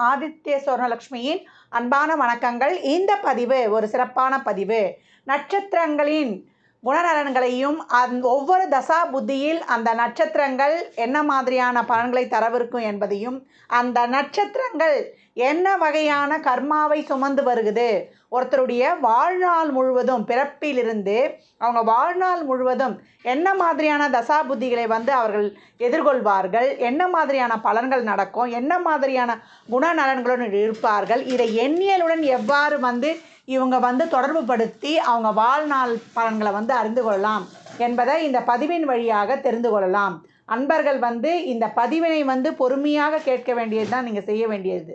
ஆதித்ய சுவர்ணலக்ஷ்மியின் அன்பான வணக்கங்கள். இந்த பதிவு ஒரு சிறப்பான பதிவு. நட்சத்திரங்களின் குணநலன்களையும் அந் ஒவ்வொரு தசா புத்தியில் அந்த நட்சத்திரங்கள் என்ன மாதிரியான பலன்களை தரவிருக்கும் என்பதையும் அந்த நட்சத்திரங்கள் என்ன வகையான கர்மாவை சுமந்து வருகுது? ஒருத்தருடைய வாழ்நாள் முழுவதும் பிறப்பிலிருந்து அவங்க வாழ்நாள் முழுவதும் என்ன மாதிரியான தசா புத்திகளை வந்து அவர்கள் எதிர்கொள்வார்கள்? என்ன மாதிரியான பலன்கள் நடக்கும்? என்ன மாதிரியான குணநலன்களுடன் இருப்பார்கள்? இதை எண்ணியலுடன் எவ்வாறு வந்து இவங்க வந்து தொடர்பு படுத்தி அவங்க வாழ்நாள் பலன்களை வந்து அறிந்து கொள்ளலாம் என்பதை இந்த பதிவின் வழியாக தெரிந்து கொள்ளலாம். அன்பர்கள் வந்து இந்த பதிவினை வந்து பொறுமையாக கேட்க வேண்டியது தான் நீங்கள் செய்ய வேண்டியது.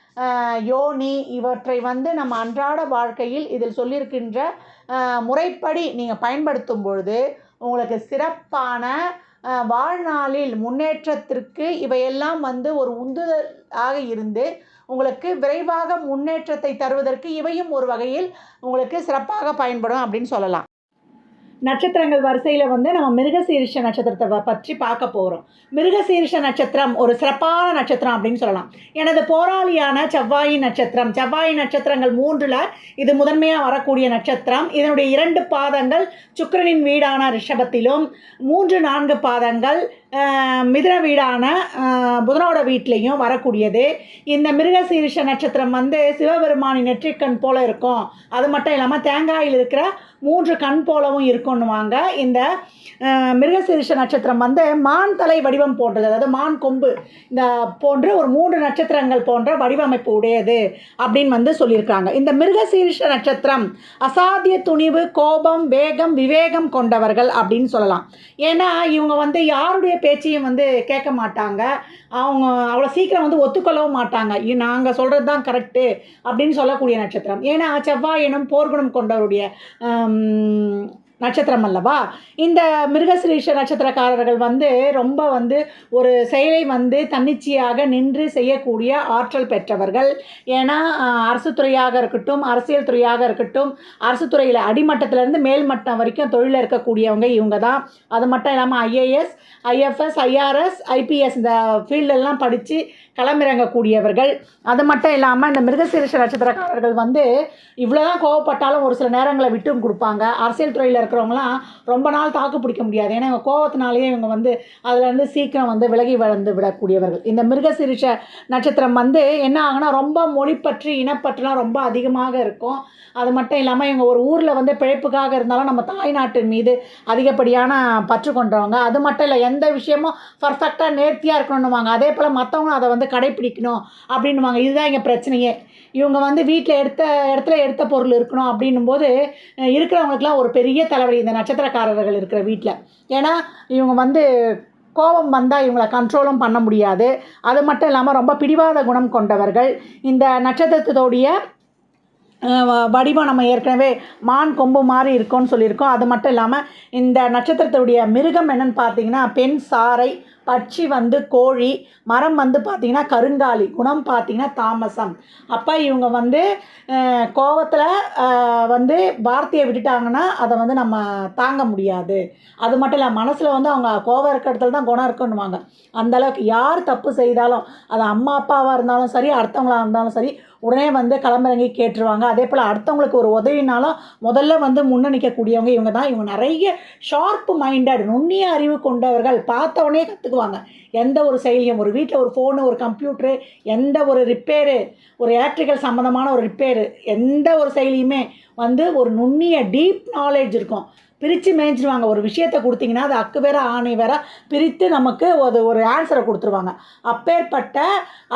யோனி இவற்றை வந்து நம்ம அன்றாட வாழ்க்கையில் இதில் சொல்லியிருக்கின்ற முறைப்படி நீங்கள் பயன்படுத்தும் பொழுது உங்களுக்கு சிறப்பான வாழ்நாளில் முன்னேற்றத்திற்கு இவையெல்லாம் வந்து ஒரு உந்துதலாக இருந்து உங்களுக்கு விரைவாக முன்னேற்றத்தை தருவதற்கு இவையும் ஒரு வகையில் உங்களுக்கு சிறப்பாக பயன்படும் அப்படின்னு சொல்லலாம். நட்சத்திரங்கள் வரிசையில் வந்து நம்ம மிருகசீரிஷ நட்சத்திரத்தை பற்றி பார்க்க போகிறோம் மிருகசீரிஷ நட்சத்திரம் ஒரு சிறப்பான நட்சத்திரம் அப்படின்னு சொல்லலாம். எனது போராளியான செவ்வாய் நட்சத்திரம் செவ்வாய் நட்சத்திரங்கள் மூன்றில் இது முதன்மையாக வரக்கூடிய நட்சத்திரம். இதனுடைய இரண்டு பாதங்கள் சுக்கரனின் வீடான ரிஷபத்திலும் மூன்று நான்கு பாதங்கள் மிதுன வீடான புதனோட வீட்லேயும் வரக்கூடியது. இந்த மிருகசீரிஷ நட்சத்திரம் வந்து சிவபெருமானின் நெற்றிக்கண் போல் இருக்கும். அது மட்டும் இல்லாமல் தேங்காயில் இருக்கிற மூன்று கண் போலவும் இருக்கும்னுவாங்க இந்த மிருகசீரிஷ நட்சத்திரம் வந்து மான் தலை வடிவம் போன்றது. அதாவது மான் கொம்பு இந்த போன்று ஒரு மூன்று நட்சத்திரங்கள் போன்ற வடிவமைப்பு உடையது அப்படின்னு வந்து சொல்லியிருக்காங்க இந்த மிருகசீரிஷ நட்சத்திரம் அசாத்திய துணிவு கோபம் வேகம் விவேகம் கொண்டவர்கள் அப்படின்னு சொல்லலாம். ஏன்னா இவங்க வந்து யாருடைய பேச்சையும் வந்து கேட்க மாட்டாங்க. அவங்க அவ்வளோ சீக்கிரம் வந்து ஒத்துக்கொள்ளவும் மாட்டாங்க. நாங்கள் சொல்கிறது தான் கரெக்டு அப்படின்னு சொல்லக்கூடிய நட்சத்திரம். ஏன்னா செவ்வாய் எனும் போர்க்குணம் கொண்டவருடைய நட்சத்திரம் அல்லவா? இந்த மிருகசிரீஷ நட்சத்திரக்காரர்கள் வந்து ரொம்ப வந்து ஒரு செயலை வந்து தன்னிச்சையாக நின்று செய்யக்கூடிய ஆற்றல் பெற்றவர்கள். ஏன்னா அரசு துறையாக இருக்கட்டும் அரசியல் துறையாக இருக்கட்டும் அரசு துறையில் அடிமட்டத்திலேருந்து மேல்மட்டம் வரைக்கும் தொழிலில் இருக்கக்கூடியவங்க இவங்க தான் அது மட்டும் இல்லாமல் ஐஏஎஸ் ஐஎஃப்எஸ் ஐஆர்எஸ் ஐபிஎஸ் இந்த ஃபீல்டெல்லாம் படித்து களமிறங்கக்கூடியவர்கள். அது மட்டும் இல்லாமல் இந்த மிருகசீரிஷ நட்சத்திரக்காரர்கள் வந்து இவ்வளோ தான் கோவப்பட்டாலும் ஒரு சில நேரங்களை விட்டும் கொடுப்பாங்க. அரசியல் துறையில் இருக்கிறவங்களாம் ரொம்ப நாள் தாக்கு பிடிக்க முடியாது. ஏன்னா இவங்க கோவத்தினாலேயே இவங்க வந்து அதுலேருந்து சீக்கிரம் வந்து விலகி வளர்ந்து விடக்கூடியவர்கள். இந்த மிருகசிரிஷ நட்சத்திரம் வந்து என்ன ஆகுனா ரொம்ப மொழிப்பற்று இனப்பற்றுலாம் ரொம்ப அதிகமாக இருக்கும். அது மட்டும் இல்லாமல் இவங்க ஒரு ஊரில் வந்து பிழைப்புக்காக இருந்தாலும் நம்ம தாய்நாட்டின் மீது அதிகப்படியான பற்று கொண்டவங்க. அது மட்டும் இல்லை எந்த விஷயமும் பர்ஃபெக்டாக நேர்த்தியாக இருக்கணும்னுவாங்க. அதே போல் மற்றவங்களும் அதை வந்து கடைப்பிடிக்கணும் அப்படின்னுவாங்க. இதுதான் இங்கே பிரச்சனையே. இவங்க வந்து வீட்டில் எடுத்த இடத்துல எடுத்த பொருள் இருக்கணும் அப்படின்னும் போது இருக்கிறவங்களுக்குலாம் ஒரு பெரிய தலைவலி. இந்த நட்சத்திரக்காரர்கள் இருக்கிற வீட்டில் ஏன்னா இவங்க வந்து கோபம் வந்தால் இவங்களை கண்ட்ரோலும் பண்ண முடியாது. அது மட்டும் இல்லாமல் ரொம்ப பிடிவாத குணம் கொண்டவர்கள். இந்த நட்சத்திரத்தோடைய வடிவம் நம்ம ஏற்கனவே மான் கொம்பு மாதிரி இருக்கும்னு சொல்லியிருக்கோம். அது மட்டும் இல்லாமல் இந்த நட்சத்திரத்துடைய மிருகம் என்னென்னு பார்த்தீங்கன்னா பெண் சாறை பட்சி வந்து கோழி மரம் வந்து பார்த்திங்கன்னா கருங்காலி குணம் பார்த்திங்கன்னா தாமசம். அப்போ இவங்க வந்து கோவத்தில் வந்து வார்த்தையை விட்டுட்டாங்கன்னா அதை வந்து நம்ம தாங்க முடியாது. அது மட்டும் இல்லை மனசில் வந்து அவங்க கோவம் இருக்கிற இடத்துல தான் குணம் இருக்குன்னுவாங்க. அந்தளவுக்கு யார் தப்பு செய்தாலும் அது அம்மா அப்பாவாக இருந்தாலும் சரி அடுத்தவங்களாக இருந்தாலும் சரி உடனே வந்து களமிறங்கி கேட்டுருவாங்க. அதே போல் அடுத்தவங்களுக்கு ஒரு உதவினாலும் முதல்ல வந்து முன்னணிக்கக்கூடியவங்க இவங்க தான். இவங்க நிறைய ஷார்ப் மைண்டட் நுண்ணிய அறிவு கொண்டவர்கள் பார்த்தவொடனே கற்றுக்குவாங்க எந்த ஒரு செயலியும் ஒரு வீட்டில் ஒரு ஃபோனு ஒரு கம்ப்யூட்ரு எந்த ஒரு ரிப்பேரு ஒரு எலக்ட்ரிக்கல் சம்மந்தமான ஒரு ரிப்பேரு எந்த ஒரு செயலியுமே வந்து ஒரு நுண்ணிய டீப் நாலேஜ் இருக்கும். பிரித்து மேய்ஞ்சிடுவாங்க ஒரு விஷயத்தை கொடுத்தீங்கன்னா அது அக்கு வேற ஆணை வேற பிரித்து நமக்கு ஒரு ஒரு ஆன்சரை கொடுத்துருவாங்க. அப்பேற்பட்ட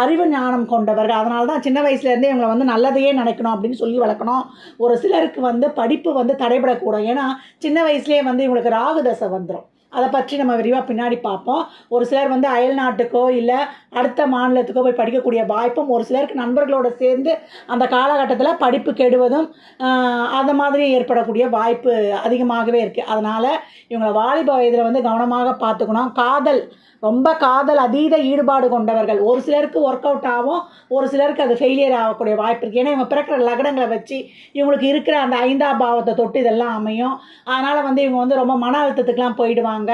அறிவு ஞானம் கொண்டவர்கள். அதனால தான் சின்ன வயசுலேருந்தே இவங்களை வந்து நல்லதையே நினைக்கணும் அப்படின்னு சொல்லி வளர்க்கணும். ஒரு சிலருக்கு வந்து படிப்பு வந்து தடைபடக்கூடும். ஏன்னா சின்ன வயசுலேயே வந்து இவங்களுக்கு ராகு தசை வந்துடும் அதை பற்றி நம்ம விரிவாக பின்னாடி பார்ப்போம். ஒரு சிலர் வந்து அயல் நாட்டுக்கோ இல்லை அடுத்த மாநிலத்துக்கோ போய் படிக்கக்கூடிய வாய்ப்பும் ஒரு சிலருக்கு நண்பர்களோடு சேர்ந்து அந்த காலகட்டத்தில் படிப்பு கெடுவதும் அந்த மாதிரி ஏற்படக்கூடிய வாய்ப்பு அதிகமாகவே இருக்குது அதனால் இவங்களை வாலிப வயதில் வந்து கவனமாக பார்த்துக்கணும். காதல் ரொம்ப காதல் அதீத ஈடுபாடு கொண்டவர்கள். ஒரு சிலருக்கு ஒர்க் அவுட் ஆகும் ஒரு சிலருக்கு அது ஃபெயிலியர் ஆகக்கூடிய வாய்ப்பு இருக்குது ஏன்னா இவங்க பிறக்கிற லக்னங்களை வச்சு இவங்களுக்கு இருக்கிற அந்த ஐந்தாம் பாவத்தை தொட்டு இதெல்லாம் அமையும். அதனால் வந்து இவங்க வந்து ரொம்ப மன அழுத்தத்துக்குலாம் போயிடுவாங்க.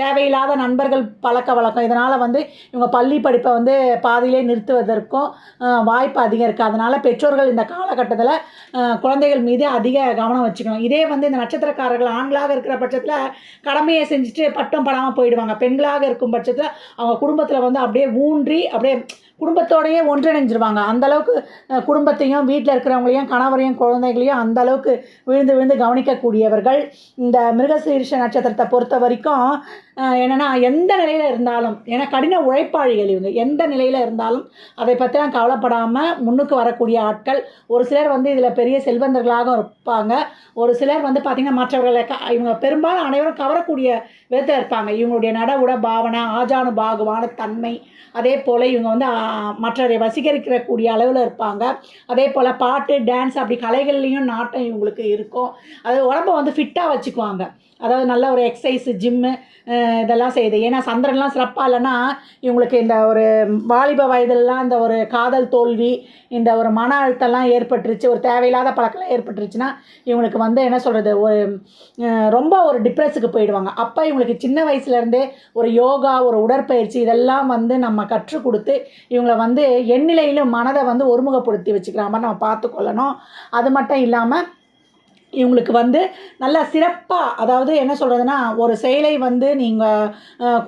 தேவையில்லாத நண்பர்கள் பழக்க வழக்கம். இதனால் வந்து இவங்க பள்ளி படிப்பை வந்து பாதியிலே நிறுத்துவதற்கும் வாய்ப்பு அதிகம் இருக்குது அதனால் பெற்றோர்கள் இந்த காலகட்டத்தில் குழந்தைகள் மீது அதிக கவனம் வச்சுக்கணும். இதே வந்து இந்த நட்சத்திரக்காரர்கள் ஆண்களாக இருக்கிற பட்சத்தில் கடமையை செஞ்சுட்டு பட்டம் படாமல் போயிடுவாங்க. பெண்களாக இருக்கும் பட்சத்தில் அவங்க குடும்பத்தில் வந்து அப்படியே ஊன்றி அப்படியே குடும்பத்தோடையே ஒன்றிணைஞ்சிருவாங்க. அந்த அளவுக்கு குடும்பத்தையும் வீட்டில் இருக்கிறவங்களையும் கணவரையும் குழந்தைகளையும் அந்தளவுக்கு விழுந்து விழுந்து கவனிக்கக்கூடியவர்கள். இந்த மிருகசீரிஷ நட்சத்திரத்தை பொறுத்த வரைக்கும் என்னென்னா எந்த நிலையில் இருந்தாலும் ஏன்னா கடின உழைப்பாளிகள் இவங்க. எந்த நிலையில் இருந்தாலும் அதை பற்றிலாம் கவலைப்படாமல் முன்னுக்கு வரக்கூடிய ஆட்கள் ஒரு சிலர் வந்து இதில் பெரிய செல்வந்தர்களாக இருப்பாங்க. ஒரு சிலர் வந்து பார்த்திங்கன்னா மற்றவர்களை க இவங்க பெரும்பாலும் அனைவரும் கவரக்கூடிய விதத்தில் இருப்பாங்க. இவங்களுடைய நட பாவனை ஆஜானு பாகுவான தன்மை அதே போல் இவங்க வந்து மற்றவரை வசீகரிக்கக்கூடிய அளவில் இருப்பாங்க. அதே போல் பாட்டு டான்ஸ் அப்படி கலைகள்லேயும் நாட்டம் இவங்களுக்கு இருக்கும். அது உடம்ப வந்து ஃபிட்டாக வச்சுக்குவாங்க. அதாவது நல்ல ஒரு எக்ஸசைஸு ஜிம்மு இதெல்லாம் செய்யுது. ஏன்னா சந்திரன்லாம் சிறப்பாக இல்லைன்னா இவங்களுக்கு இந்த ஒரு வாலிப வயதிலலாம் இந்த ஒரு காதல் தோல்வி இந்த ஒரு மன அழுத்தம்லாம் ஏற்பட்டுருச்சு ஒரு தேவையில்லாத பழக்கம்லாம் ஏற்பட்டுருச்சுன்னா இவங்களுக்கு வந்து என்ன சொல்கிறது ஒரு ரொம்ப ஒரு டிப்ரெஸுக்கு போயிடுவாங்க. அப்போ இவங்களுக்கு சின்ன வயசுலேருந்தே ஒரு யோகா ஒரு உடற்பயிற்சி இதெல்லாம் வந்து நம்ம கற்றுக் கொடுத்து இவங்களை வந்து எண்ணிலையிலும் மனதை வந்து ஒருமுகப்படுத்தி வச்சுக்கிற மாதிரி நம்ம பார்த்துக்கொள்ளணும் அது மட்டும் இல்லாமல் இவங்களுக்கு வந்து நல்லா சிறப்பாக அதாவது என்ன சொல்கிறதுன்னா ஒரு செயலை வந்து நீங்கள்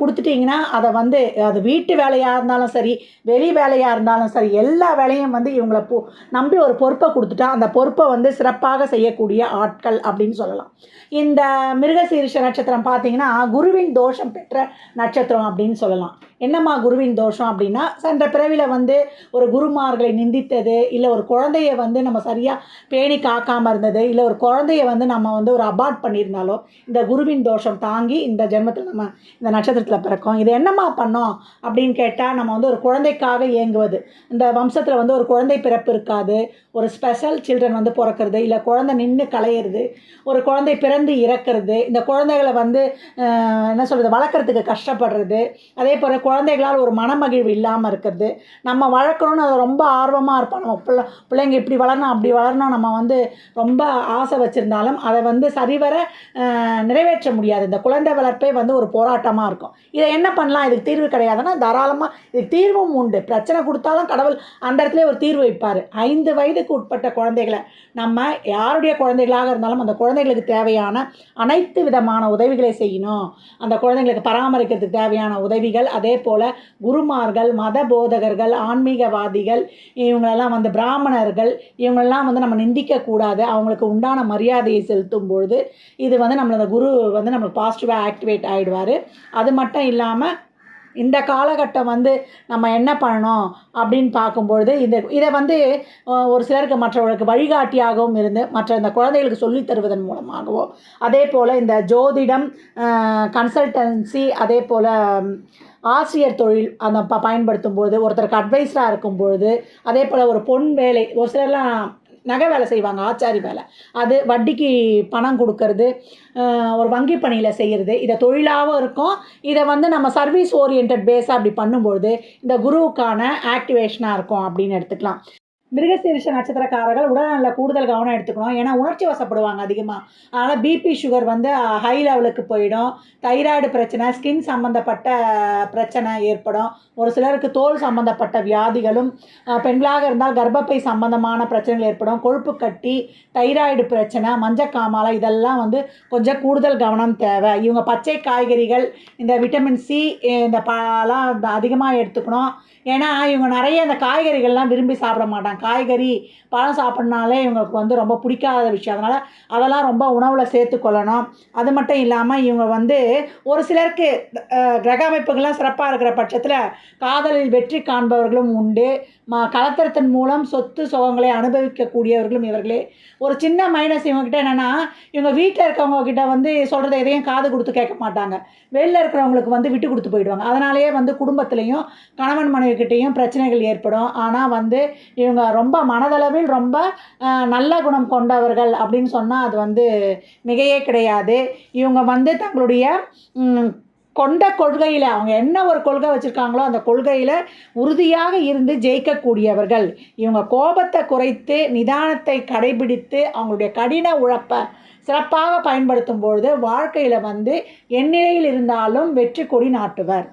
கொடுத்துட்டீங்கன்னா அதை வந்து அது வீட்டு வேலையாக இருந்தாலும் சரி வெளி வேலையாக இருந்தாலும் சரி எல்லா வேலையும் வந்து இவங்களை பொ நம்பி ஒரு பொறுப்பை கொடுத்துட்டா அந்த பொறுப்பை வந்து சிறப்பாக செய்யக்கூடிய ஆட்கள் அப்படின்னு சொல்லலாம். இந்த மிருகசீரிஷ நட்சத்திரம் பார்த்தீங்கன்னா குருவின் தோஷம் பெற்ற நட்சத்திரம் அப்படின்னு சொல்லலாம். என்னம்மா குருவின் தோஷம் அப்படின்னா சென்ற பிறவியில் வந்து ஒரு குருமார்களை நிந்தித்தது இல்லை ஒரு குழந்தைய வந்து நம்ம சரியாக பேணி காக்காமல் இருந்தது இல்லை ஒரு குழந்தைய வந்து நம்ம வந்து ஒரு அபார்ட் பண்ணியிருந்தாலோ இந்த குருவின் தோஷம் தாங்கி இந்த ஜென்மத்தில் நம்ம இந்த நட்சத்திரத்தில் பிறக்கோம். இது என்னம்மா பண்ணோம் அப்படின்னு கேட்டால் நம்ம வந்து ஒரு குழந்தைக்காக இயங்குவது. இந்த வம்சத்தில் வந்து ஒரு குழந்தை பிறப்பு இருக்காது. ஒரு ஸ்பெஷல் சில்ட்ரன் வந்து பிறக்கிறது. இல்லை குழந்தை நின்று கலையிறது ஒரு குழந்தை பிறந்து இறக்கிறது. இந்த குழந்தைகளை வந்து என்ன சொல்கிறது வளர்க்குறதுக்கு கஷ்டப்படுறது. அதே போல் குழந்தைகளால் ஒரு மனமகிழ்வு இல்லாமல் இருக்கிறது. நம்ம வளர்க்கணும்னு அது ரொம்ப ஆர்வமாக இருப்போம். நம்ம பிள்ளை பிள்ளைங்க இப்படி வளரணும் அப்படி வளரணும். நம்ம வந்து ரொம்ப ஆசை வச்சுருந்தாலும் அதை வந்து சரிவர நிறைவேற்ற முடியாது. இந்த குழந்தை வளர்ப்பே வந்து ஒரு போராட்டமாக இருக்கும். இதை என்ன பண்ணலாம்? இதுக்கு தீர்வு கிடையாதுன்னா தாராளமாக இதுக்கு தீர்வும் உண்டு. பிரச்சனை கொடுத்தாலும் கடவுள் அந்த இடத்துல ஒரு தீர்வு வைப்பார். ஐந்து வயதுக்கு உட்பட்ட குழந்தைகளை நம்ம யாருடைய குழந்தைகளாக இருந்தாலும் அந்த குழந்தைகளுக்கு தேவையான அனைத்து விதமான உதவிகளை செய்யணும். அந்த குழந்தைங்களுக்கு பராமரிக்கிறதுக்கு தேவையான உதவிகள் அதே போல் குருமார்கள் மத போதகர்கள் ஆன்மீகவாதிகள் இவங்களெல்லாம் வந்து பிராமணர்கள் இவங்களெல்லாம் வந்து நம்ம நிந்திக்கக்கூடாது. அவங்களுக்கு உண்டான மரியாதையை செலுத்தும் பொழுது இது வந்து நம்மளோட குரு வந்து நம்ம பாசிட்டிவாக ஆக்டிவேட் ஆகிடுவார் அது மட்டும் இல்லாமல் இந்த காலகட்டம் வந்து நம்ம என்ன பண்ணணும் அப்படின்னு பார்க்கும்பொழுது இந்த இதை வந்து ஒரு சிலருக்கு மற்றவர்களுக்கு வழிகாட்டியாகவும் இருந்து மற்ற இந்த குழந்தைகளுக்கு சொல்லித் தருவதன் மூலமாகவோ அதே போல் இந்த ஜோதிடம் கன்சல்டன்சி அதே போல் ஆசிரியர் தொழில் அந்த ப பயன்படுத்தும் பொழுது ஒருத்தருக்கு அட்வைஸராக இருக்கும் பொழுது அதே போல் ஒரு பொன் வேலை ஒரு சிலர்லாம் நகை வேலை செய்வாங்க ஆச்சாரி வேலை. அது வட்டிக்கு பணம் கொடுக்கறது ஒரு வங்கி பணியில் செய்கிறது இதை தொழிலாகவும் இருக்கும். இதை வந்து நம்ம சர்வீஸ் ஓரியன்ட் பேஸாக அப்படி பண்ணும்பொழுது இந்த குருவுக்கான ஆக்டிவேஷனாக இருக்கும் அப்படின்னு எடுத்துக்கலாம். மிருகசீரிஷ நட்சத்திரக்காரர்கள் உடல்நல கூடுதல் கவனம் எடுத்துக்கணும். ஏன்னா உணர்ச்சி வசப்படுவாங்க அதிகமாக அதனால் பிபி சுகர் வந்து ஹை லெவலுக்கு போயிடும். தைராய்டு பிரச்சனை ஸ்கின் சம்மந்தப்பட்ட பிரச்சனை ஏற்படும். ஒரு சிலருக்கு தோல் சம்மந்தப்பட்ட வியாதிகளும் பெண்களாக இருந்தால் கர்ப்பப்பை சம்பந்தமான பிரச்சனைகள் ஏற்படும். கொழுப்பு கட்டி தைராய்டு பிரச்சனை மஞ்சக்காமாலை இதெல்லாம் வந்து கொஞ்சம் கூடுதல் கவனம் தேவை. இவங்க பச்சை காய்கறிகள் இந்த விட்டமின் சி இந்த பழம் அதிகமாக எடுத்துக்கணும். ஏன்னா இவங்க நிறைய அந்த காய்கறிகள்லாம் விரும்பி சாப்பிட மாட்டாங்க. காய்கறி பழம் சாப்பிட்னாலே இவங்களுக்கு வந்து ரொம்ப பிடிக்காத விஷயம். அதனால் அதெல்லாம் ரொம்ப உணவில் சேர்த்துக்கொள்ளணும் அது மட்டும் இல்லாமல் இவங்க வந்து ஒரு சிலருக்கு கிரக அமைப்புகள்லாம் சிறப்பாக இருக்கிற பட்சத்தில் காதலில் வெற்றி காண்பவர்களும் உண்டு. ம கலத்திரத்தின் மூலம் சொத்து சுகங்களை அனுபவிக்கக்கூடியவர்களும் இவர்களே. ஒரு சின்ன மைனஸ் இவங்ககிட்ட என்னென்னா இவங்க வீட்டில் இருக்கவங்க கிட்ட வந்து சொல்கிறத எதையும் காது கொடுத்து கேட்க மாட்டாங்க. வெளில இருக்கிறவங்களுக்கு வந்து விட்டு கொடுத்து போயிடுவாங்க. அதனாலேயே வந்து குடும்பத்துலேயும் கணவன் மனைவிக்கிட்டேயும் பிரச்சனைகள் ஏற்படும். ஆனால் வந்து இவங்க ரொம்ப மனதளவில் ரொம்ப நல்ல குணம் கொண்டவர்கள் அப்படின்னு சொன்னால் அது வந்து மிகையே கிடையாது. இவங்க வந்து தங்களுடைய கொண்ட கொள்கையில் அவங்க என்ன ஒரு கொள்கை வச்சுருக்காங்களோ அந்த கொள்கையில் உறுதியாக இருந்து ஜெயிக்கக்கூடியவர்கள். இவங்க கோபத்தை குறைத்து நிதானத்தை கடைபிடித்து அவங்களுடைய கடின உழைப்பை சிறப்பாக பயன்படுத்தும் பொழுது வாழ்க்கையில் வந்து எந்நிலையில் இருந்தாலும் வெற்றி கொடி நாட்டுவர்.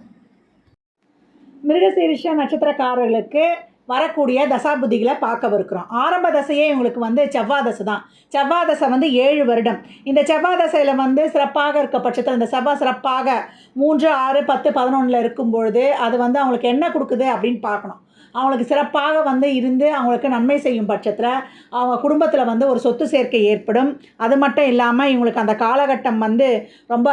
மிருகசீரிஷ நட்சத்திரக்காரர்களுக்கு வரக்கூடிய தசாபுதிகளை பார்க்கவிருக்கிறோம். ஆரம்ப தசையே இவங்களுக்கு வந்து செவ்வாய் தசை தான். செவ்வாய் தசை வந்து ஏழு வருடம். இந்த செவ்வாய் தசையில் வந்து சிறப்பாக இருக்க பட்சத்தில் இந்த செவ்வாய் சிறப்பாக மூன்று ஆறு பத்து பதினொன்றில் இருக்கும் பொழுது அது வந்து அவங்களுக்கு என்ன கொடுக்குது அப்படின்னு பார்க்கணும். அவங்களுக்கு சிறப்பாக வந்து இருந்து அவங்களுக்கு நன்மை செய்யும் பட்சத்தில் அவங்க குடும்பத்தில் வந்து ஒரு சொத்து சேர்க்கை ஏற்படும். அது மட்டும் இல்லாமல் இவங்களுக்கு அந்த காலகட்டம் வந்து ரொம்ப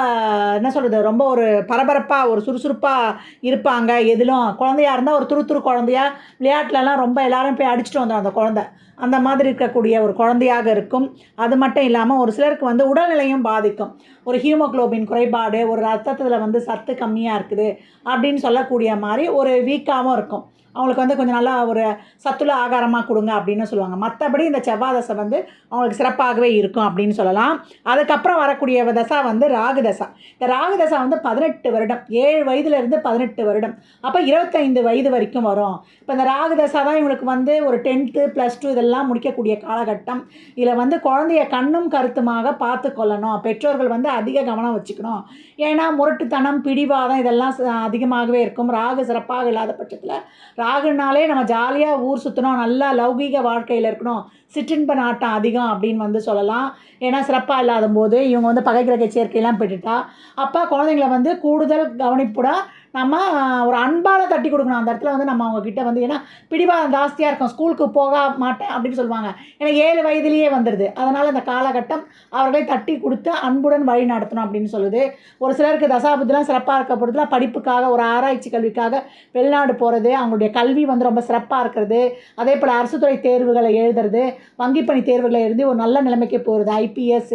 என்ன சொல்கிறது ரொம்ப ஒரு பரபரப்பாக ஒரு சுறுசுறுப்பாக இருப்பாங்க. எதிலும் குழந்தையாக இருந்தால் ஒரு துரு துரு குழந்தையா விளையாட்டுலலாம் ரொம்ப எல்லாரும் போய் அடிச்சுட்டு வந்தோம் அந்த குழந்தை. அந்த மாதிரி இருக்கக்கூடிய ஒரு குழந்தையாக இருக்கும். அது மட்டும் இல்லாமல் ஒரு சிலருக்கு வந்து உடல்நிலையும் பாதிக்கும். ஒரு ஹீமோகுளோபின் குறைபாடு ஒரு ரத்தத்தில் வந்து சத்து கம்மியாக இருக்குது அப்படின்னு சொல்லக்கூடிய மாதிரி ஒரு வீக்காகவும் இருக்கும். அவங்களுக்கு வந்து கொஞ்சம் நல்லா ஒரு சத்துள்ள ஆகாரமாக கொடுங்க அப்படின்னு சொல்லுவாங்க. மற்றபடி இந்த செவ்வாய் தசை வந்து அவங்களுக்கு சிறப்பாகவே இருக்கும் அப்படின்னு சொல்லலாம். அதுக்கப்புறம் வரக்கூடிய தசா வந்து ராகு தசா. இந்த ராகு தசா வந்து பதினெட்டு வருடம். ஏழு வயதுலேருந்து பதினெட்டு வருடம். அப்போ இருபத்தைந்து வயது வரைக்கும் வரும். இப்போ இந்த ராகு தசா தான் இவங்களுக்கு வந்து ஒரு டென்த்து ப்ளஸ் டூ இதெல்லாம் முடிக்கக்கூடிய காலகட்டம். இதில் வந்து குழந்தைய கண்ணும் கருத்துமாக பார்த்து கொள்ளணும். பெற்றோர்கள் வந்து அதிக கவனம் வச்சுக்கணும். ஏன்னா முரட்டுத்தனம் பிடிவாதம் இதெல்லாம் அதிகமாகவே இருக்கும். ராகு சிறப்பாக இல்லாத பட்சத்தில் ராகுனாலே நம்ம ஜாலியாக ஊர் சுற்றணும் நல்லா லௌகீக வாழ்க்கையில் இருக்கணும். சிற்றின்ப நாட்டம் அதிகம் அப்படின்னு வந்து சொல்லலாம். ஏன்னா சிறப்பாக இல்லாத போது இவங்க வந்து பகை கிரக சேர்க்கையெல்லாம் பெற்றுட்டா. அப்போ குழந்தைங்கள வந்து கூடுதல் கவனிப்புடன் நம்ம ஒரு அன்பால் தட்டி கொடுக்கணும். அந்த இடத்துல வந்து நம்ம அவங்கக்கிட்ட வந்து ஏன்னா பிடிவாதம் ஜாஸ்தியாக இருக்கும். ஸ்கூலுக்கு போக மாட்டேன் அப்படின்னு சொல்லுவாங்க. ஏன்னா ஏழு வயதிலேயே வந்துடுது அதனால் இந்த காலகட்டம் அவர்களை தட்டி கொடுத்து அன்புடன் வழி நடத்தணும் அப்படின்னு சொல்லுது. ஒரு சிலருக்கு தசாபுத்திலாம் சிறப்பாக இருக்க படிப்புக்காக ஒரு ஆராய்ச்சி கல்விக்காக வெளிநாடு போகிறது அவங்களுடைய கல்வி வந்து ரொம்ப சிறப்பாக இருக்கிறது. அதே போல் அரசு துறை தேர்வுகளை எழுதுறது வங்கிப்பணி தேர்வுகளை எழுதி ஒரு நல்ல நிலைமைக்கு போகிறது ஐபிஎஸ்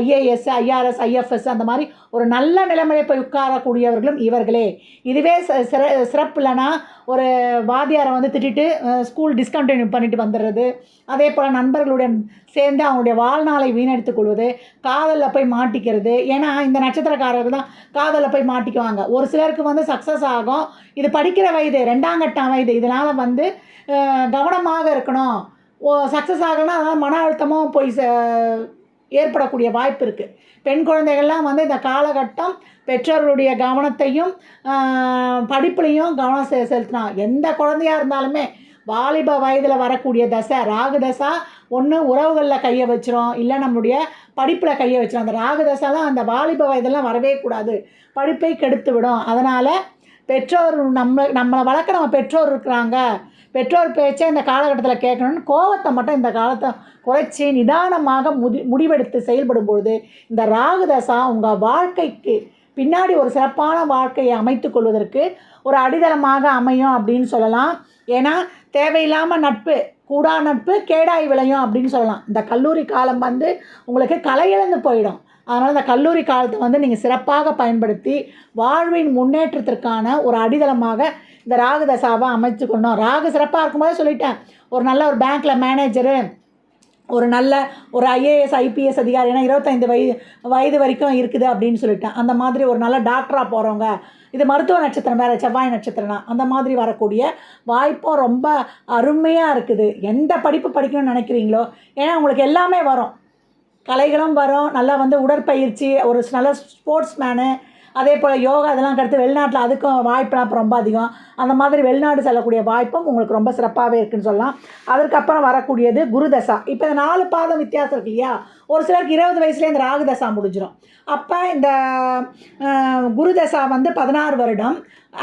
ஐஏஎஸ் ஐஆர்எஸ் ஐஎஃப்எஸ் அந்த மாதிரி ஒரு நல்ல நிலைமையை போய் உட்காரக்கூடியவர்களும் இவர்களே. இதுவே ச- சிற சிறப்பு இல்லைன்னா ஒரு வாத்தியாரை வந்து திட்டிட்டு ஸ்கூல் டிஸ்கண்டினியூ பண்ணிட்டு வந்துடுறது. அதே போல் நண்பர்களுடன் சேர்ந்து அவங்களுடைய வாழ்நாளை வீணடித்துக் கொள்வது காதலில் போய் மாட்டிக்கிறது. ஏன்னா இந்த நட்சத்திரக்காரர்கள் தான் காதலில் போய் மாட்டிக்குவாங்க. ஒரு சிலருக்கு வந்து சக்ஸஸ் ஆகும். இது படிக்கிற வயது ரெண்டாங்கட்டம் வயது. இதனால் வந்து கவனமாக இருக்கணும். ஓ சக்ஸஸ் ஆகணும்னா அதனால் மன அழுத்தமும் போய் ச ஏற்படக்கூடிய வாய்ப்பு இருக்குது பெண் குழந்தைகள்லாம் வந்து இந்த காலகட்டம் பெற்றோருடைய கவனத்தையும் படிப்புலையும் கவனம் செ செலுத்தினா எந்த குழந்தையாக இருந்தாலுமே வாலிப வயதில் வரக்கூடிய தசை ராகு தசா ஒன்று உறவுகளில் கையை வச்சிரும். இல்லை நம்மளுடைய படிப்பில் கையை வச்சிரும். அந்த ராகு தசாலாம் அந்த வாலிப வயதெல்லாம் வரவே கூடாது. படிப்பை கெடுத்து விடும். அதனால் பெற்றோர் நம்ம நம்மளை வளர்க்க நம்ம பெற்றோர் இருக்கிறாங்க. பெற்றோர் பேச்சை இந்த காலகட்டத்தில் கேட்கணும்னு கோவத்தை மட்டும் இந்த காலத்தை குறைச்சி நிதானமாக முடி முடிவெடுத்து செயல்படும் பொழுது இந்த ராகுதசா உங்கள் வாழ்க்கைக்கு பின்னாடி ஒரு சிறப்பான வாழ்க்கையை அமைத்து கொள்வதற்கு ஒரு அடித்தளமாக அமையும் அப்படின்னு சொல்லலாம். ஏன்னா தேவையில்லாமல் நட்பு கூடா நட்பு கேடாய் விளையும் அப்படின்னு சொல்லலாம். இந்த கல்லூரி காலம் வந்து உங்களுக்கு கலையிழந்து போயிடும். அதனால் இந்த கல்லூரி காலத்தை வந்து நீங்கள் சிறப்பாக பயன்படுத்தி வாழ்வின் முன்னேற்றத்திற்கான ஒரு அடித்தளமாக இந்த ராகு தசாவை அமைச்சுக்கணும். ராகு சிறப்பாக இருக்கும்போது சொல்லிட்டேன். ஒரு நல்ல ஒரு பேங்க்கில் மேனேஜரு ஒரு நல்ல ஒரு ஐஏஎஸ் ஐபிஎஸ் அதிகாரி ஏன்னா இருபத்தைந்து வயது வயது வரைக்கும் இருக்குது அப்படின்னு சொல்லிட்டேன். அந்த மாதிரி ஒரு நல்ல டாக்டராக போகிறவங்க இது மருத்துவ நட்சத்திரம் வேறு செவ்வாய் நட்சத்திரம்னா அந்த மாதிரி வரக்கூடிய வாய்ப்பும் ரொம்ப அருமையாக இருக்குது. எந்த படிப்பு படிக்கணும்னு நினைக்கிறீங்களோ ஏன்னா உங்களுக்கு எல்லாமே வரும். கலைகளும் வரும். நல்லா வந்து உடற்பயிற்சி ஒரு நல்ல ஸ்போர்ட்ஸ் மேனு அதே போல் யோகா இதெல்லாம் கடுத்து வெளிநாட்டில் அதுக்கும் வாய்ப்புலாம் இப்போ ரொம்ப அதிகம். அந்த மாதிரி வெளிநாடு செல்லக்கூடிய வாய்ப்பும் உங்களுக்கு ரொம்ப சிறப்பாகவே இருக்குன்னு சொல்லலாம். அதற்கப்புறம் வரக்கூடியது குருதசா இப்போ இந்த நாலு பாதம் வித்தியாசம் இருக்கு இல்லையா? ஒரு சிலருக்கு இருபது வயசுலேயே இந்த ராகு தசா முடிஞ்சிடும் அப்போ இந்த குரு தசா வந்து பதினாறு வருடம்.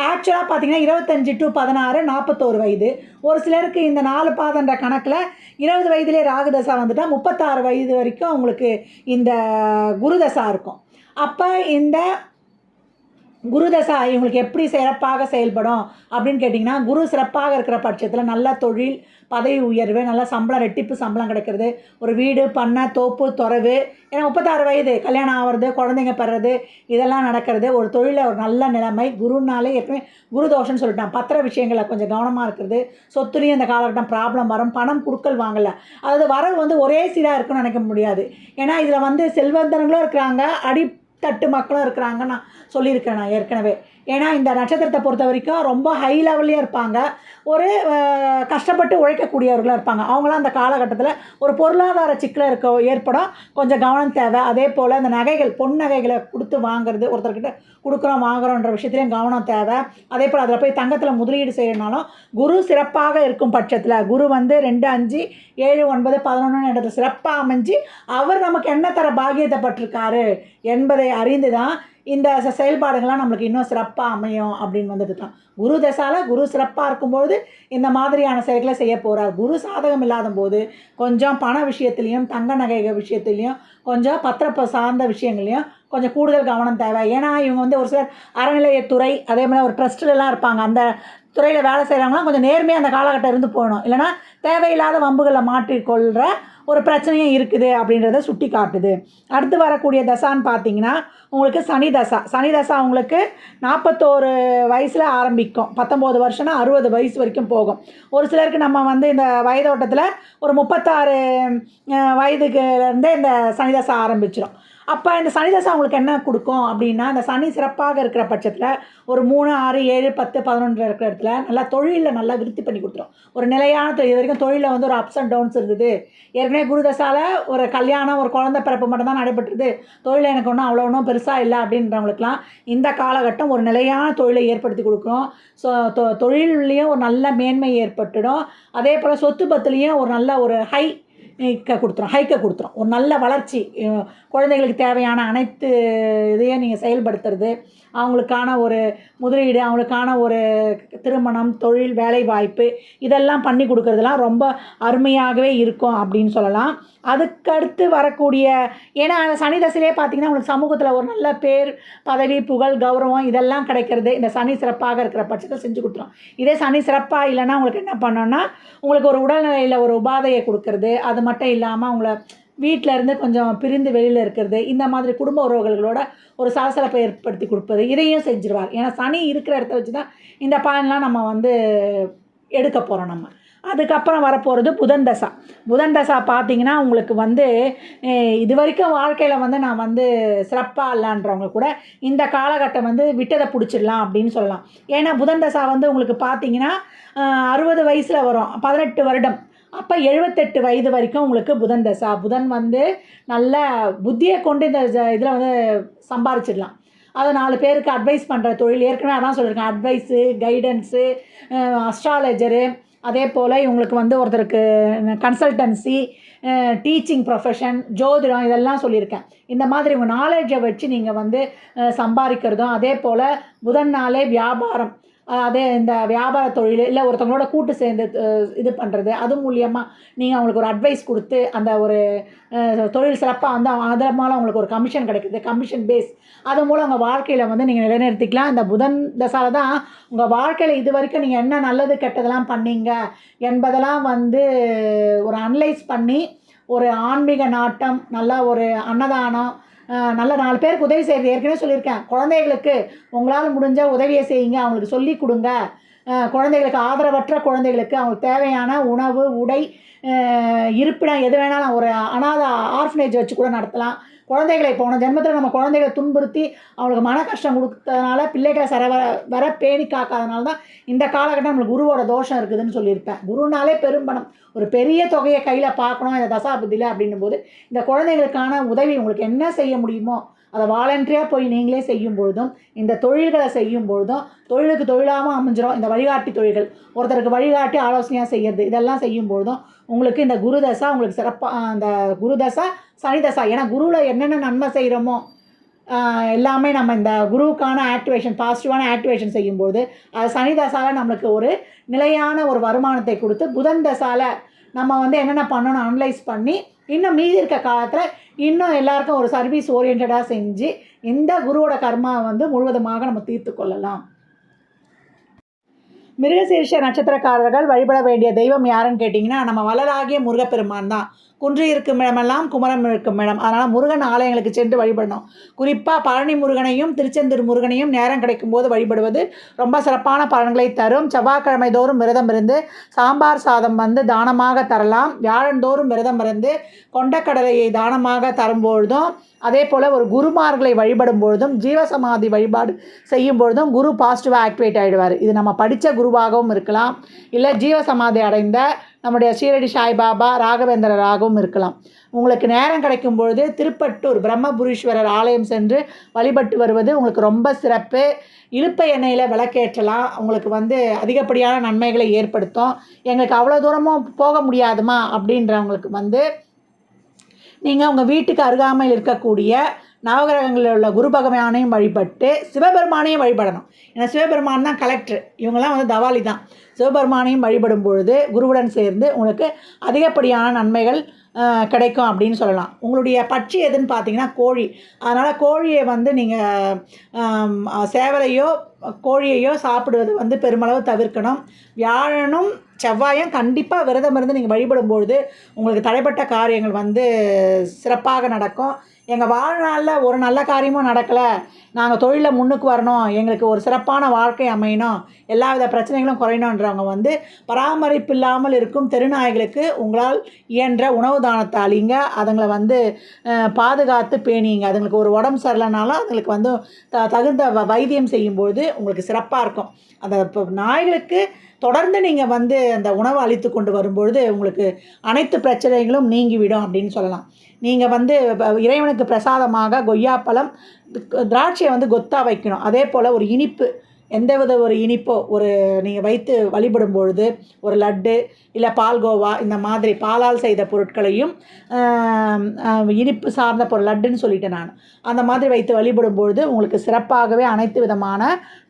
ஆக்சுவலாக பார்த்தீங்கன்னா இருபத்தஞ்சி டு பதினாறு நாற்பத்தோரு வயது. ஒரு சிலருக்கு இந்த நாலு பாதன்ற கணக்கில் இருபது வயதுலேயே ராகு தசா வந்துட்டால் முப்பத்தாறு வயது வரைக்கும் அவங்களுக்கு இந்த குரு தசா இருக்கும். அப்போ இந்த குருதசா இவங்களுக்கு எப்படி சிறப்பாக செயல்படும் அப்படின்னு கேட்டிங்கன்னா குரு சிறப்பாக இருக்கிற பட்சத்தில் நல்ல தொழில் பதவி உயர்வு நல்ல சம்பளம் ரெட்டிப்பு சம்பளம் கிடைக்கிறது ஒரு வீடு பண்ணை தோப்பு துறவு ஏன்னா முப்பத்தாறு வயது கல்யாணம் ஆகிறது குழந்தைங்க பெறது இதெல்லாம் நடக்கிறது ஒரு தொழிலில் ஒரு நல்ல நிலைமை குருனாலே ஏற்கனவே குரு தோஷம்னு சொல்லிட்டான். பத்திர விஷயங்களை கொஞ்சம் கவனமாக இருக்கிறது சொத்துலேயும் இந்த காலகட்டம் ப்ராப்ளம் வரும் பணம் கொடுக்கல் வாங்கல. அதாவது வரவு வந்து ஒரே சீராக இருக்குன்னு நினைக்க முடியாது. ஏன்னா இதில் வந்து செல்வந்தனங்களும் இருக்கிறாங்க அடித்தட்டு மக்களும் இருக்கிறாங்க நான் சொல்லியிருக்கேன் நான் ஏற்கனவே. ஏன்னா இந்த நட்சத்திரத்தை பொறுத்த வரைக்கும் ரொம்ப ஹை லெவல்லே இருப்பாங்க. ஒரு கஷ்டப்பட்டு உழைக்கக்கூடியவர்களாக இருப்பாங்க. அவங்களாம் அந்த காலகட்டத்தில் ஒரு பொருளாதார சிக்கலை இருக்க ஏற்படும். கொஞ்சம் கவனம் தேவை. அதே போல் இந்த நகைகள் பொன் நகைகளை கொடுத்து வாங்குறது ஒருத்தர்கிட்ட கொடுக்குறோம் வாங்குறோன்ற விஷயத்துலையும் கவனம் தேவை. அதே போல் அதில் போய் தங்கத்தில் முதலீடு செய்யணும்னாலும் குரு சிறப்பாக இருக்கும் பட்சத்தில் குரு வந்து ரெண்டு அஞ்சு ஏழு ஒன்பது பதினொன்று இடத்துல சிறப்பாக அமைஞ்சு அவர் நமக்கு என்ன தர பாக்கியத்தை பட்டிருக்காரு என்பதை அறிந்து தான் இந்த செயல்பாடுகள்லாம் நம்மளுக்கு இன்னும் சிறப்பாக அமையும் அப்படின்னு வந்துட்டு தான். குரு தசால குரு சிறப்பாக இருக்கும்போது இந்த மாதிரியான செயல்களை செய்ய போகிறார் குரு சாதகம் இல்லாத போது கொஞ்சம் பண விஷயத்துலையும் தங்க நகைகள் விஷயத்துலையும் கொஞ்சம் பத்திரப்ப சார்ந்த விஷயங்களையும் கொஞ்சம் கூடுதல் கவனம் தேவை. ஏன்னா இவங்க வந்து ஒரு சிலர் அறநிலையத்துறை அதே மாதிரி ஒரு ட்ரஸ்ட்லலாம் இருப்பாங்க. அந்த துறையில் வேலை செய்கிறவங்களாம் கொஞ்சம் நேர்மையாக அந்த காலகட்டம் இருந்து போகணும். இல்லைன்னா தேவையில்லாத வம்புகளை மாற்றிக்கொள்கிற ஒரு பிரச்சனையும் இருக்குது அப்படின்றத சுட்டி காட்டுது அடுத்து வரக்கூடிய தசான்னு பார்த்தீங்கன்னா உங்களுக்கு சனி தசா. சனி தசா உங்களுக்கு நாற்பத்தோரு வயசில் ஆரம்பிக்கும். பத்தொம்போது வருஷம்னா அறுபது வயசு வரைக்கும் போகும். ஒரு சிலருக்கு நம்ம வந்து இந்த வயதோட்டத்தில் ஒரு முப்பத்தாறு வயதுக்குலேருந்தே இந்த சனி தசா ஆரம்பிச்சிடும் அப்போ இந்த சனி தசை அவங்களுக்கு என்ன கொடுக்கும் அப்படின்னா அந்த சனி சிறப்பாக இருக்கிற பட்சத்தில் ஒரு மூணு ஆறு ஏழு பத்து பதினொன்று இருக்கிற இடத்துல நல்லா தொழிலில் நல்லா விருத்தி பண்ணி கொடுத்துரும். ஒரு நிலையான தொழில் இது வரைக்கும் தொழிலில் வந்து ஒரு அப்ஸ் அண்ட் டவுன்ஸ் இருந்தது. ஏற்கனவே குருதசால ஒரு கல்யாணம் ஒரு குழந்தை பிறப்பு மட்டும்தான் நடைபெற்றது. தொழில் எனக்கு ஒன்றும் அவ்வளோ ஒன்றும் பெருசாக இல்லை அப்படின்றவங்களுக்குலாம் இந்த காலகட்டம் ஒரு நிலையான தொழிலை ஏற்படுத்தி கொடுக்குறோம் ஸோ தொ தொழில்லையும் ஒரு நல்ல மேன்மை ஏற்பட்டுடும். அதே போல் சொத்து பத்துலேயும் ஒரு நல்ல ஒரு ஹை கொடுத்துரும் ஹைக்கை கொடுத்துரும். ஒரு நல்ல வளர்ச்சி குழந்தைகளுக்கு தேவையான அனைத்து இதையும் நீங்கள் செயல்படுத்துறது அவங்களுக்கான ஒரு முதலீடு அவங்களுக்கான ஒரு திருமணம் தொழில் வேலை வாய்ப்பு இதெல்லாம் பண்ணி கொடுக்குறதுலாம் ரொம்ப அருமையாகவே இருக்கும் அப்படின்னு சொல்லலாம். அதுக்கடுத்து வரக்கூடிய ஏன்னா அந்த சனி தசையிலே பார்த்தீங்கன்னா உங்களுக்கு சமூகத்தில் ஒரு நல்ல பேர் பதவி புகழ் கௌரவம் இதெல்லாம் கிடைக்கிறது. இந்த சனி சிறப்பாக இருக்கிற பட்சத்தில் செஞ்சு கொடுத்துரும். இதே சனி சிறப்பாக இல்லைன்னா உங்களுக்கு என்ன பண்ணோன்னா உங்களுக்கு ஒரு உடல்நிலையில் ஒரு உபாதையை கொடுக்கறது. அது மட்டும் இல்லாமல் உங்களை வீட்டில் இருந்து கொஞ்சம் பிரிந்து வெளியில் இருக்கிறது இந்த மாதிரி குடும்ப உறவுகளோட ஒரு சலசலப்பை ஏற்படுத்தி கொடுப்பது இதையும் செஞ்சிருவார் ஏன்னா சனி இருக்கிற இடத்த வச்சு தான் இந்த பலன்லாம் நம்ம வந்து எடுக்க போகிறோம் நம்ம. அதுக்கப்புறம் வரப்போகிறது புதன் தசா. புதன் தசா பார்த்தீங்கன்னா உங்களுக்கு வந்து இது வரைக்கும் வாழ்க்கையில் வந்து நான் வந்து சிறப்பாக இல்லைன்றவங்க கூட இந்த காலகட்டம் வந்து விட்டதை பிடிச்சிடலாம் அப்படின்னு சொல்லலாம். ஏன்னா புதன் தசா வந்து உங்களுக்கு பார்த்தீங்கன்னா அறுபது வயசில் வரும் பதினெட்டு வருடம். அப்போ எழுபத்தெட்டு வயது வரைக்கும் உங்களுக்கு புதன் தசா. புதன் வந்து நல்ல புத்தியை கொண்டு இந்த இதில் வந்து சம்பாரிச்சிடலாம். அதை நாலு பேருக்கு அட்வைஸ் பண்ணுற தொழில். ஏற்கனவே அதான் சொல்லியிருக்கேன். அட்வைஸு கைடன்ஸு அஸ்ட்ராலஜரு அதே போல் இவங்களுக்கு வந்து ஒருத்தருக்கு கன்சல்டன்சி டீச்சிங் ப்ரொஃபஷன் ஜோதிடம் இதெல்லாம் சொல்லியிருக்கேன். இந்த மாதிரி உங்கள் நாலேஜை வச்சு நீங்கள் வந்து சம்பாதிக்கிறதும் அதே போல் புதன் நாளே வியாபாரம். அதே இந்த வியாபார தொழில் இல்லை ஒருத்தவங்களோட கூட்டு சேர்ந்து இது பண்ணுறது அது மூலியமாக நீங்கள் அவங்களுக்கு ஒரு அட்வைஸ் கொடுத்து அந்த ஒரு தொழில் சிறப்பாக வந்து அதன் மூலம் அவங்களுக்கு ஒரு கமிஷன் கிடைக்குது கமிஷன் பேஸ் அது மூலம் உங்கள் வாழ்க்கையில் வந்து நீங்கள் நிலைநிறுத்திக்கலாம். இந்த புதன் தசால தான் உங்கள் வாழ்க்கையில் இது வரைக்கும் நீங்கள் என்ன நல்லது கெட்டதெல்லாம் பண்ணீங்க என்பதெல்லாம் வந்து ஒரு அனலைஸ் பண்ணி ஒரு ஆன்மீக நாட்டம் நல்லா ஒரு அன்னதானம் நல்ல நாலு பேருக்கு உதவி செய்கிறது ஏற்கனவே சொல்லியிருக்கேன். குழந்தைகளுக்கு உங்களால் முடிஞ்ச உதவியை செய்யுங்க. அவங்களுக்கு சொல்லி கொடுங்க. குழந்தைகளுக்கு ஆதரவற்ற குழந்தைகளுக்கு அவங்களுக்கு தேவையான உணவு உடை இருப்பிடம் எது வேணாலும் ஒரு அனாத ஆர்ஃபனேஜ் வச்சு கூட நடத்தலாம். குழந்தைகளை போன ஜென்மத்தில் நம்ம குழந்தைகளை துன்புறுத்தி அவங்களுக்கு மன கஷ்டம் கொடுத்ததுனால பிள்ளைகளை சர வர வர பேணி காக்காதனால தான் இந்த காலகட்டம் நம்மளுக்கு குருவோட தோஷம் இருக்குதுன்னு சொல்லியிருப்பேன். குருனாலே பெரும்பணம் ஒரு பெரிய தொகையை கையில் பார்க்கணும் இந்த தசாபதியில் அப்படின்னும் போது இந்த குழந்தைகளுக்கான உதவி உங்களுக்கு என்ன செய்ய முடியுமோ அதை வாலண்டியாக போய் நீங்களே செய்யும் பொழுதும் இந்த தொழில்களை செய்யும் பொழுதும் தொழிலுக்கு தொழிலாகவும் அமைஞ்சிரும். இந்த வழிகாட்டி தொழில்கள் ஒருத்தருக்கு வழிகாட்டி ஆலோசனையாக செய்கிறது இதெல்லாம் செய்யும் பொழுதும் உங்களுக்கு இந்த குரு தசா உங்களுக்கு சிறப்பாக அந்த குரு தசா சனி தசா. ஏன்னா குருவில் என்னென்ன நன்மை செய்கிறோமோ எல்லாமே நம்ம இந்த குருவுக்கான ஆக்டிவேஷன் பாசிட்டிவான ஆக்டிவேஷன் செய்யும்போது அது சனி தசாவில் நம்மளுக்கு ஒரு நிலையான ஒரு வருமானத்தை கொடுத்து புதன் தசால நம்ம வந்து என்னென்ன பண்ணணும் அனலைஸ் பண்ணி இன்னும் மீதி இருக்க காலத்தில் இன்னும் எல்லாருக்கும் ஒரு சர்வீஸ் ஓரியன்டாக செஞ்சு இந்த குருவோட கர்மாவை வந்து முழுவதுமாக நம்ம தீர்த்து கொள்ளலாம். மிருகசீர்ஷ நட்சத்திரக்காரர்கள் வழிபட வேண்டிய தெய்வம் யாருன்னு கேட்டிங்கன்னா நம்ம வளராகிய முருகப்பெருமான் தான். குன்று இருக்கும் இடமெல்லாம் குமரம் இருக்கும் இடம். அதனால் முருகன் ஆலயங்களுக்கு சென்று வழிபடணும். குறிப்பாக பழனி முருகனையும் திருச்செந்தூர் முருகனையும் நேரம் கிடைக்கும் போது வழிபடுவது ரொம்ப சிறப்பான பலன்களை தரும். செவ்வாய்க்கிழமை தோறும் விரதம் இருந்து சாம்பார் சாதம் வந்து தானமாக தரலாம். வியாழந்தோறும் விரதம் இருந்து கொண்டக்கடலையை தானமாக தரும்பொழுதும் அதே போல் ஒரு குருமார்களை வழிபடும் பொழுதும் ஜீவசமாதி வழிபாடு செய்யும் பொழுதும் குரு பாசிட்டிவாக ஆக்டிவேட் ஆகிடுவார் இது நம்ம படித்த குரு குருவாகவும் இருக்கலாம். இல்லை ஜீவசமாதி அடைந்த நம்முடைய ஸ்ரீரடி சாய்பாபா ராகவேந்திரராகவும் இருக்கலாம். உங்களுக்கு நேரம் கிடைக்கும் பொழுது திருப்பட்டூர் பிரம்மபுரீஸ்வரர் ஆலயம் சென்று வழிபட்டு வருவது உங்களுக்கு ரொம்ப சிறப்பு. இழுப்பை எண்ணெயில் விளக்கேற்றலாம். உங்களுக்கு வந்து அதிகப்படியான நன்மைகளை ஏற்படுத்தும். எங்களுக்கு அவ்வளோ தூரமும் போக முடியாதுமா அப்படின்றவங்களுக்கு வந்து நீங்கள் உங்கள் வீட்டுக்கு அருகாமையில் இருக்கக்கூடிய நவகிரகங்களில் உள்ள குரு பகவானையும் வழிபட்டு சிவபெருமானையும் வழிபடணும். ஏன்னா சிவபெருமான் தான் கலெக்டர் இவங்கெல்லாம் வந்து தவாலி தான். சிவபெருமானையும் வழிபடும் பொழுது குருவுடன் சேர்ந்து உங்களுக்கு அதிகப்படியான நன்மைகள் கிடைக்கும் அப்படின்னு சொல்லலாம். உங்களுடைய பட்சி எதுன்னு பார்த்தீங்கன்னா கோழி. அதனால் கோழியை வந்து நீங்கள் சேவலையோ கோழியையோ சாப்பிடுவது வந்து பெருமளவு தவிர்க்கணும். வியாழனும் செவ்வாயும் கண்டிப்பாக விரதம் இருந்து நீங்கள் வழிபடும்பொழுது உங்களுக்கு தடைப்பட்ட காரியங்கள் வந்து சிறப்பாக நடக்கும். எங்கள் வாழ்நாளில் ஒரு நல்ல காரியமும் நடக்கலை. நாங்கள் தொழிலில் முன்னுக்கு வரணும். எங்களுக்கு ஒரு சிறப்பான வாழ்க்கை அமையணும். எல்லா வித பிரச்சனைகளும் குறையணுன்றவங்க வந்து பராமரிப்பு இல்லாமல் இருக்கும் தெருநாய்களுக்கு உங்களால் இயன்ற உணவு தானத்தை அதுங்களை வந்து பாதுகாத்து பேணிங்க. அதுங்களுக்கு ஒரு உடம்பு சரியில்லைனாலும் அதுங்களுக்கு வந்து த தகுந்த வ- வைத்தியம் செய்யும்போது உங்களுக்கு சிறப்பாக இருக்கும். அந்த இப்போ நாய்களுக்கு தொடர்ந்து நீங்கள் வந்து அந்த உணவை அழித்து கொண்டு வரும்பொழுது உங்களுக்கு அனைத்து பிரச்சனைகளும் நீங்கிவிடும் அப்படின்னு சொல்லலாம். நீங்கள் வந்து இறைவனுக்கு பிரசாதமாக கொய்யாப்பழம் திராட்சையை வந்து கொத்தா வைக்கணும். அதே போல் ஒரு இனிப்பு எந்தவித ஒரு இனிப்போ ஒரு நீங்கள் வைத்து வழிபடும் பொழுது ஒரு லட்டு இல்லை பால்கோவா இந்த மாதிரி பாலால் செய்த பொருட்களையும் இனிப்பு சார்ந்த பொருள் லட்டுன்னு சொல்லிட்டேன் நான். அந்த மாதிரி வைத்து வழிபடும் பொழுது உங்களுக்கு சிறப்பாகவே அனைத்து விதமான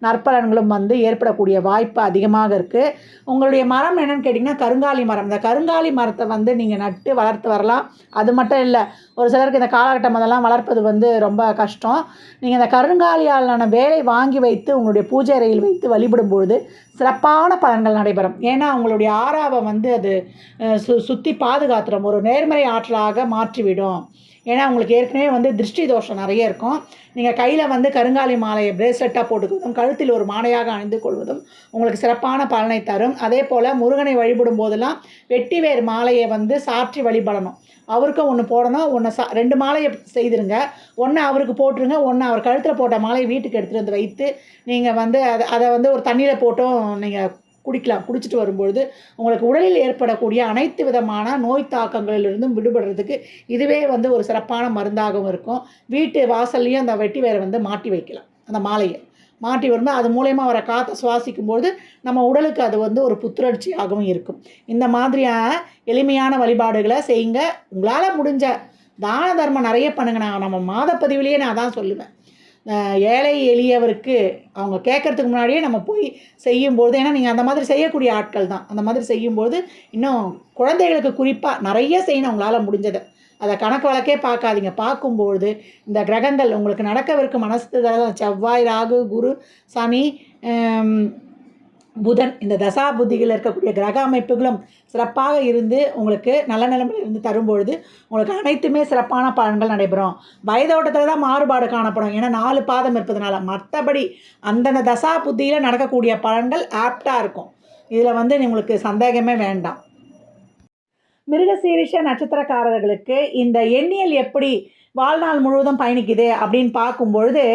நற்பலன்களும் வந்து ஏற்படக்கூடிய வாய்ப்பு அதிகமாக இருக்குது உங்களுடைய மரம் என்னென்னு கேட்டிங்கன்னா கருங்காலி மரம். இந்த கருங்காலி மரத்தை வந்து நீங்கள் நட்டு வளர்த்து வரலாம். அது மட்டும் இல்லை ஒரு சிலருக்கு இந்த காலகட்டம் அதெல்லாம் வளர்ப்பது வந்து ரொம்ப கஷ்டம். நீங்கள் இந்த கருங்காலியாலான வேலை வாங்கி வைத்து உங்களுடைய பூஜை அறையில் வைத்து வழிபடும் பொழுது சிறப்பான பலன்கள் நடைபெறும். ஏன்னா அவங்களுடைய ஆறாவை வந்து அது சு சுற்றி பாதுகாத்துடும் ஒரு நேர்மறை ஆற்றலாக மாற்றிவிடும். ஏன்னா உங்களுக்கு ஏற்கனவே வந்து திருஷ்டி தோஷம் நிறைய இருக்கும். நீங்கள் கையில் வந்து கருங்காலி மாலையை பிரேஸ்லெட்டாக போட்டுக்கிறதும் கழுத்தில் ஒரு மாலையாக அணிந்து கொள்வதும் உங்களுக்கு சிறப்பான பலனை தரும். அதே போல் முருகனை வழிபடும் போதெல்லாம் வெட்டிவேர் மாலையை வந்து சாற்றி வழிபடணும். அவருக்கும் ஒன்று போடணும் ஒன்று சா ரெண்டு மாலையை செய்திருங்க. ஒன்று அவருக்கு போட்டுருங்க ஒன்று அவர் கழுத்தில் போட்ட மாலையை வீட்டுக்கு எடுத்துகிட்டு வந்து வைத்து நீங்கள் வந்து அதை அதை வந்து ஒரு தண்ணியில் போட்டும் நீங்கள் குடிக்கலாம். குடிச்சிட்டு வரும்பொழுது உங்களுக்கு உடலில் ஏற்படக்கூடிய அனைத்து விதமான நோய் தாக்கங்களிலிருந்தும் விடுபடுறதுக்கு இதுவே வந்து ஒரு சிறப்பான மருந்தாகவும் இருக்கும். வீட்டு வாசல்லையும் அந்த வெட்டி வேரை வந்து மாட்டி வைக்கலாம். அந்த மாலையை. மாட்டி வரும்போது அது மூலயமா வர காற்றை சுவாசிக்கும்போது நம்ம உடலுக்கு அது வந்து ஒரு புத்துணர்ச்சியாகவும் இருக்கும். இந்த மாதிரியான எளிமையான வழிபாடுகளை செய்யுங்க. உங்களால் முடிஞ்ச தான தர்மம் நிறைய பண்ணுங்க. நான் நம்ம மாதப்பதிவிலேயே நான் தான் சொல்லுவேன். ஏழை எளியவருக்கு அவங்க கேட்கறதுக்கு முன்னாடியே நம்ம போய் செய்யும்போது ஏன்னா நீங்கள் அந்த மாதிரி செய்யக்கூடிய ஆட்கள் தான். அந்த மாதிரி செய்யும்போது இன்னும் குழந்தைகளுக்கு குறிப்பாக நிறைய செய்யணும் உங்களால் முடிஞ்சதை. அதை கணக்கு வழக்கே பார்க்காதீங்க. பார்க்கும்பொழுது இந்த கிரகங்கள் உங்களுக்கு நடக்கவிருக்கும் மனசு செவ்வாய் ராகு குரு சனி புதன் இந்த தசா புத்தியில் இருக்கக்கூடிய கிரக அமைப்புகளும் சிறப்பாக இருந்து உங்களுக்கு நல்ல நிலைமையில் இருந்து தரும்பொழுது உங்களுக்கு அனைத்துமே சிறப்பான பலன்கள் நடைபெறும். வயதோட்டத்தில் தான் மாறுபாடு காணப்படும். ஏன்னா நாலு பாதம் இருப்பதனால மற்றபடி அந்தந்த தசா புத்தியில் நடக்கக்கூடிய பலன்கள் ஆப்டாக இருக்கும். இதில் வந்து உங்களுக்கு சந்தேகமே வேண்டாம். மிருகசீரிஷ நட்சத்திரக்காரர்களுக்கு இந்த எண்ணியல் எப்படி வாழ்நாள் முழுவதும் பயணிக்குது அப்படின்னு பார்க்கும் பொழுது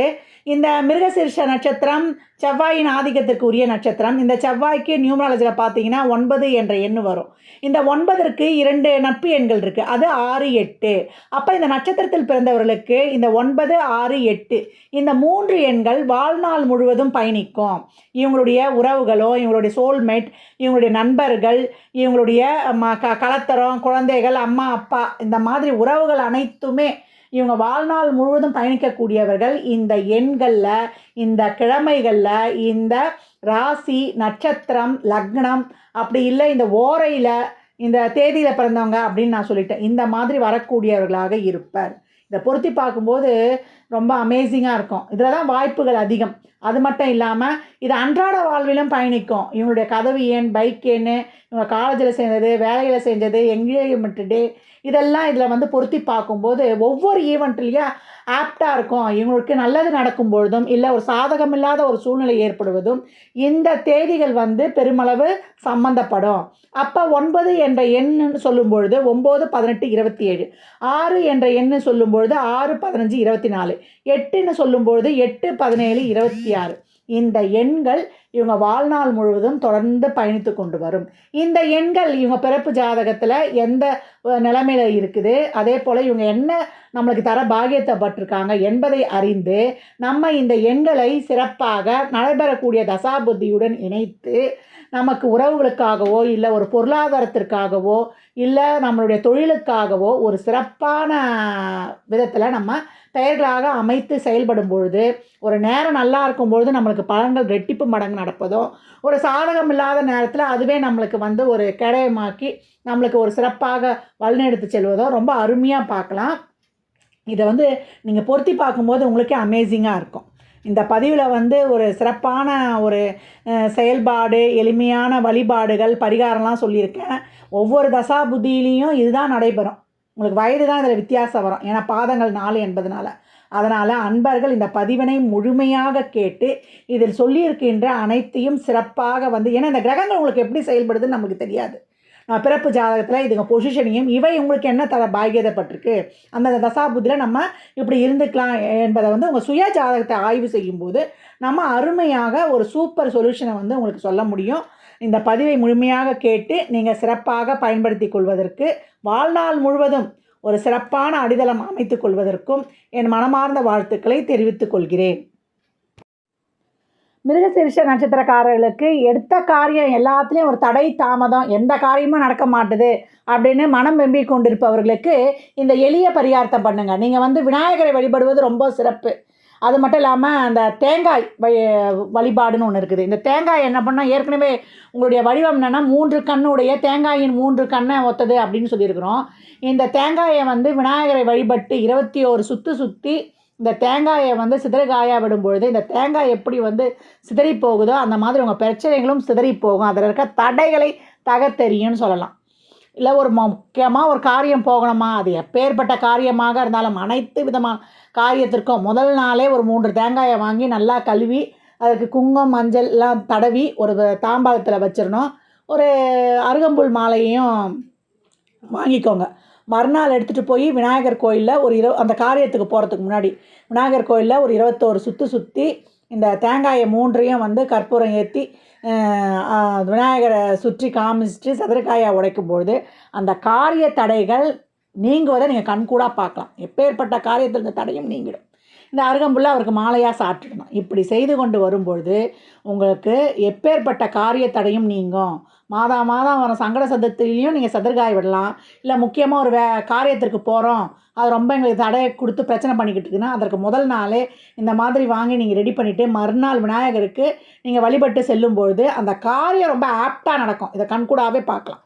இந்த மிருகசீர்ஷ நட்சத்திரம் செவ்வாயின் ஆதிக்கத்திற்கு உரிய நட்சத்திரம். இந்த செவ்வாய்க்கு நியூமராலஜியில் பார்த்தீங்கன்னா ஒன்பது என்ற எண் வரும். இந்த ஒன்பதற்கு இரண்டு நட்பு எண்கள் இருக்குது அது ஆறு எட்டு. அப்போ இந்த நட்சத்திரத்தில் பிறந்தவர்களுக்கு இந்த ஒன்பது ஆறு எட்டு. இந்த மூன்று எண்கள் வாழ்நாள் முழுவதும் பயணிக்கும். இவங்களுடைய உறவுகளோ இவங்களுடைய சோல்மேட் இவங்களுடைய நண்பர்கள் இவங்களுடைய ம க கலத்தரம் குழந்தைகள் அம்மா அப்பா இந்த மாதிரி உறவுகள் அனைத்துமே இவங்க வாழ்நாள் முழுவதும் பயணிக்கக்கூடியவர்கள். இந்த எண் எண்களில் இந்த கிழமைகளில் இந்த ராசி நட்சத்திரம் லக்னம் அப்படி இல்லை இந்த ஓரையில் இந்த தேதியில் பிறந்தவங்க அப்படின்னு நான் சொல்லிட்டேன். இந்த மாதிரி வரக்கூடியவர்களாக இருப்பர். இதை பொருத்தி பார்க்கும்போது ரொம்ப அமேசிங்காக இருக்கும். இதில் தான் வாய்ப்புகள் அதிகம். அது மட்டும் இல்லாமல் இது அன்றாட வாழ்விலும் பயணிக்கும். இவங்களுடைய கதவு ஏன் பைக் ஏன்னு இவங்க காலேஜில் சேர்ந்தது வேலையில் செஞ்சது எங்கேயும் டே இதெல்லாம் இதில் வந்து பொருத்தி பார்க்கும்போது ஒவ்வொரு ஈவெண்ட்லேயும் ஆப்டாக இருக்கும். இவங்களுக்கு நல்லது நடக்கும் பொழுதும் இல்லை ஒரு சாதகம் இல்லாத ஒரு சூழ்நிலை ஏற்படுவதும் இந்த தேதிகள் வந்து பெருமளவு சம்பந்தப்படும். அப்போ ஒன்பது என்ற எண்ணுன்னு சொல்லும் பொழுது ஒம்பது பதினெட்டு இருபத்தி ஏழு ஆறு என்ற எண்ணு சொல்லும் பொழுது ஆறு பதினஞ்சு இருபத்தி நாலு எட்டுன்னு சொல்லும் பொழுது எட்டு பதினேழு இருபத்தி ஆறு. இந்த எண்கள் இவங்க வாழ்நாள் முழுவதும் தொடர்ந்து பயணித்து கொண்டு வரும். இந்த எண்கள் இவங்க பிறப்பு ஜாதகத்தில் எந்த நிலைமையில் இருக்குது? அதே போல் இவங்க என்ன நம்மளுக்கு தர பாகியத்தப்பட்டிருக்காங்க என்பதை அறிந்து நம்ம இந்த எண்களை சிறப்பாக நடைபெறக்கூடிய தசாபுத்தியுடன் இணைத்து நமக்கு உறவுகளுக்காகவோ இல்லை ஒரு பொருளாதாரத்திற்காகவோ இல்லை நம்மளுடைய தொழிலுக்காகவோ ஒரு சிறப்பான விதத்தில் நம்ம பெயர்களாக அமைத்து செயல்படும் பொழுது ஒரு நேரம் நல்லா இருக்கும் பொழுது நம்மளுக்கு பலன்கள் ரெட்டிப்பு மடங்கு நடப்பதோ ஒரு சாதகம் இல்லாத நேரத்தில் அதுவே நம்மளுக்கு வந்து ஒரு கிடையமாக்கி நம்மளுக்கு ஒரு சிறப்பாக வழிநடத்தி செல்வதோ ரொம்ப அருமையாக பார்க்கலாம். இதை வந்து நீங்கள் பொருத்தி பார்க்கும்போது உங்களுக்கே அமேசிங்காக இருக்கும். இந்த பதிவில் வந்து ஒரு சிறப்பான ஒரு செயல்பாடு எளிமையான வழிபாடுகள் பரிகாரம்லாம் சொல்லியிருக்கேன். ஒவ்வொரு தசா புத்தியிலையும் இதுதான் நடைபெறும். உங்களுக்கு வயது தான் இதில் வித்தியாசம் வரும். ஏன்னா பாதங்கள் நாலு என்பதனால. அதனால் அன்பர்கள் இந்த பதிவினை முழுமையாக கேட்டு இதில் சொல்லியிருக்கின்ற அனைத்தையும் சிறப்பாக வந்து ஏன்னா இந்த கிரகங்கள் உங்களுக்கு எப்படி செயல்படுதுன்னு நமக்கு தெரியாது. பிறப்பு ஜாதகத்தில் இதுங்க பொசிஷனையும் இவை உங்களுக்கு என்ன தர பாகியதப்பட்டிருக்கு அந்த தசாபுத்தியில் நம்ம இப்படி இருந்துக்கலாம் என்பதை வந்து உங்கள் சுய ஜாதகத்தை ஆய்வு செய்யும்போது நம்ம அருமையாக ஒரு சூப்பர் சொல்யூஷனை வந்து உங்களுக்கு சொல்ல முடியும். இந்த பதிவை முழுமையாக கேட்டு நீங்கள் சிறப்பாக பயன்படுத்தி கொள்வதற்கு வாழ்நாள் முழுவதும் ஒரு சிறப்பான அடித்தளம் அமைத்துக் கொள்வதற்கும் என் மனமார்ந்த வாழ்த்துக்களை தெரிவித்துக் கொள்கிறேன். மிருகசீரிஷ நட்சத்திரக்காரர்களுக்கு எடுத்த காரியம் எல்லாத்துலேயும் ஒரு தடை தாமதம் எந்த காரியமும் நடக்க மாட்டுது அப்படின்னு மனம் வெம்பி கொண்டிருப்பவர்களுக்கு இந்த எளிய பரியார்த்தம் பண்ணுங்கள் நீங்கள் வந்து விநாயகரை வழிபடுவது ரொம்ப சிறப்பு. அது மட்டும் இல்லாமல் அந்த தேங்காய் வழி வழிபாடுன்னு ஒன்று இருக்குது. இந்த தேங்காய் என்ன பண்ணால் ஏற்கனவே உங்களுடைய வடிவம் என்னென்னா மூன்று கண்ணுடைய தேங்காயின் மூன்று கண்ணை ஒத்தது அப்படின்னு சொல்லியிருக்கிறோம். இந்த தேங்காயை வந்து விநாயகரை வழிபட்டு இருபத்தி ஒரு சுற்று சுற்றி இந்த தேங்காயை வந்து சிதறகாயாக விடும்பொழுது இந்த தேங்காய் எப்படி வந்து சிதறி போகுதோ அந்த மாதிரி உங்கள் பிரச்சனைகளும் சிதறி போகும். அதில் இருக்க தடைகளை தகத்தெரியும்னு சொல்லலாம். இல்லை ஒரு முக்கியமாக ஒரு காரியம் போகணுமா? அது எப்பேற்பட்ட காரியமாக இருந்தாலும் அனைத்து விதமான காரியத்திற்கும் முதல் நாளே ஒரு மூன்று தேங்காயை வாங்கி நல்லா கழுவி அதுக்கு குங்குமம் மஞ்சள் எல்லாம் தடவி ஒரு தாம்பாளத்தில் வச்சிடணும். ஒரு அருகம்புல் மாலையும் வாங்கிக்கோங்க. மறுநாள் எடுத்துகிட்டு போய் விநாயகர் கோயிலில் ஒரு இரு அந்த காரியத்துக்கு போகிறதுக்கு முன்னாடி விநாயகர் கோயிலில் ஒரு இருபத்தோரு சுற்று சுற்றி இந்த தேங்காயை மூன்றையும் வந்து கற்பூரம் ஏற்றி விநாயகரை சுற்றி காமிச்சிட்டு சதுரக்காயை உடைக்கும் பொழுது அந்த காரிய தடைகள் நீங்குவதை நீங்கள் கண்கூடாக பார்க்கலாம். எப்பேற்பட்ட காரியத்தில் இந்த தடையும் நீங்கிடும். இந்த அருகம்புல்லை அவருக்கு மாலையாக சாப்பிட்டுடணும் இப்படி செய்து கொண்டு வரும்பொழுது உங்களுக்கு எப்பேற்பட்ட காரிய தடையும் நீங்கும். மாதா மாதம் வர சங்கட சதத்துலேயும் நீங்கள் சதுர்காய் விடலாம். இல்லை முக்கியமாக ஒரு வே காரியத்திற்கு போகிறோம் அது ரொம்ப எங்களுக்கு தடையை கொடுத்து பிரச்சனை பண்ணிக்கிட்டு இருக்குன்னா அதற்கு முதல் நாளே இந்த மாதிரி வாங்கி நீங்கள் ரெடி பண்ணிவிட்டு மறுநாள் விநாயகருக்கு நீங்கள் வழிபட்டு செல்லும்பொழுது அந்த காரியம் ரொம்ப ஆப்டாக நடக்கும். இதை கண்கூடாகவே பார்க்கலாம்.